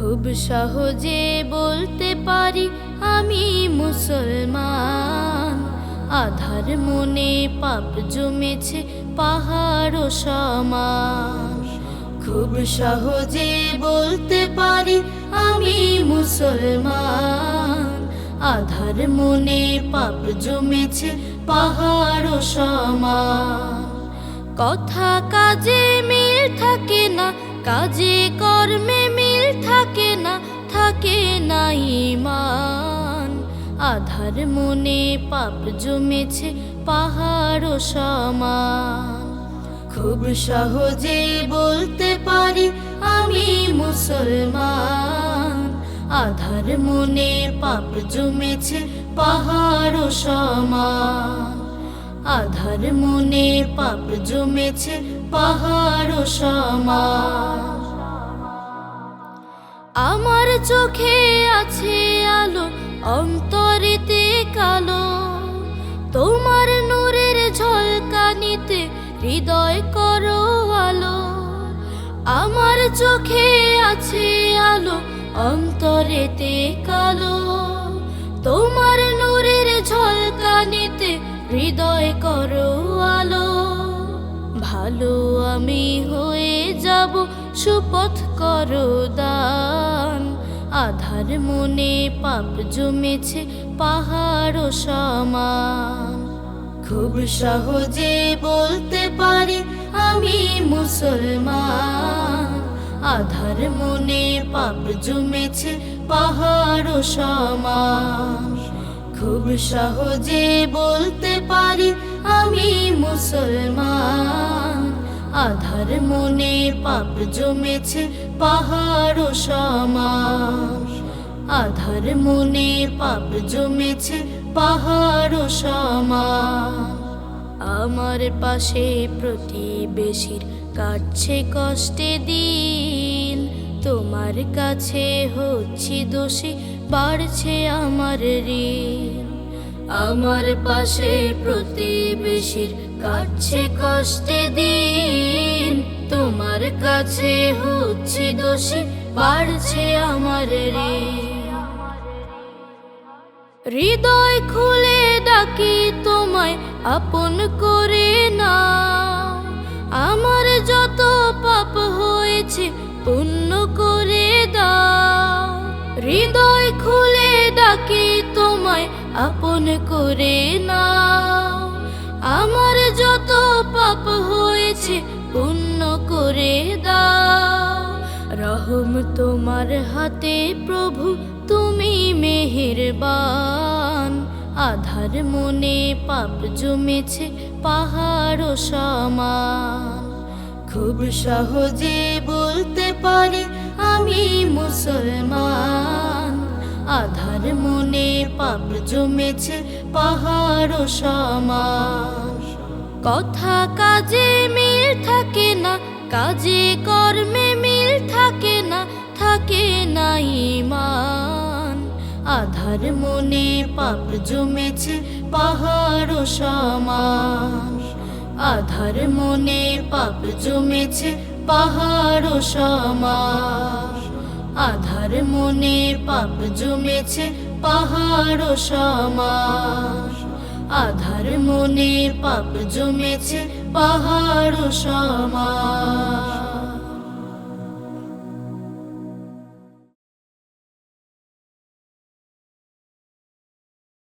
খুব সহজে বলতে পারি আমি মুসলমান। আধার মনে পাপ জমেছে পাহাড় সমান। খুব সহজে বলতে পারি আমি মুসলমান। আধার মনে পাপ জমেছে পাহাড় সমান। কথা কাজে মিল থাকে না, কাজে কর্মে মিল থাকে না থাকে না ইমান। আধার মনে পাপ জমেছে পাহাড় সমান। খুব সহজে বলতে পারি আমি মুসলমান। আধার মনে পাপ জমেছে পাহাড় সমান। আধার মনে পাপ জমেছে পাহাড় সমান। আমার চোখে আছে আলো, অন্তরেতে কালো। তোমার নূরের ঝলকানিতে হৃদয় করো আলো। আমার চোখে আছে আলো, অন্তরেতে কালো। তোমার নূরের ঝলকানিতে হৃদয় করো আলো। ভালো আমি হয়ে যাব, সুপথ করো দান আধার মনে পাপ জমেছে পাহাড় সমান। খুব সহজে বলতে পারি আমি মুসলমান। আধার মনে পাপ জমেছে পাহাড় সমান। খুব সহজে বলতে পারি আমি মুসলমান। আধার মনে পাপ জমেছে পাহাড় সমান। আধার মনে পাপ জমেছে, পাহাড় সমান আমার পাশে প্রতিবেশীর কাটছে কষ্টে দিন, তোমার কাছে হচ্ছি দোষী, বাড়ছে আমার ঋণ। আমার পাশে প্রতিবেশীর কাটছে কষ্টে দিন, তোমার কাছে হচ্ছি দোষী, বাড়ছে আমার ঋণ। হৃদয় খুলে ডাকি তোমায়, আপন করে না। আমার যত পাপ হয়েছে, পুণ্য করে দাও। হৃদয় খুলে ডাকি তোমায়, আপন করে না। আমার যত পাপ হয়েছে, পুণ্য করে দাও। রহম তোমার হাতে প্রভু, তুমি মেহেরবান। আধার মনে পাপ জমেছে পাহাড় সমান খুব সহজে বলতে পারি আমি মুসলমান। আধার মনে পাপ জমেছে পাহাড় সমান কথা কাজে মিল থাকে না, কাজে কর্মে মিল থাকে না থাকে না ইমান। আধার মনে পাপ জমেছে, পাহাড় সমান আধার মনে পাপ জমেছে, পাহাড় সমান আধার মনে পাপ জমেছে, পাহাড় সমান আধার মনে পাপ জমেছে, পাহাড় সমান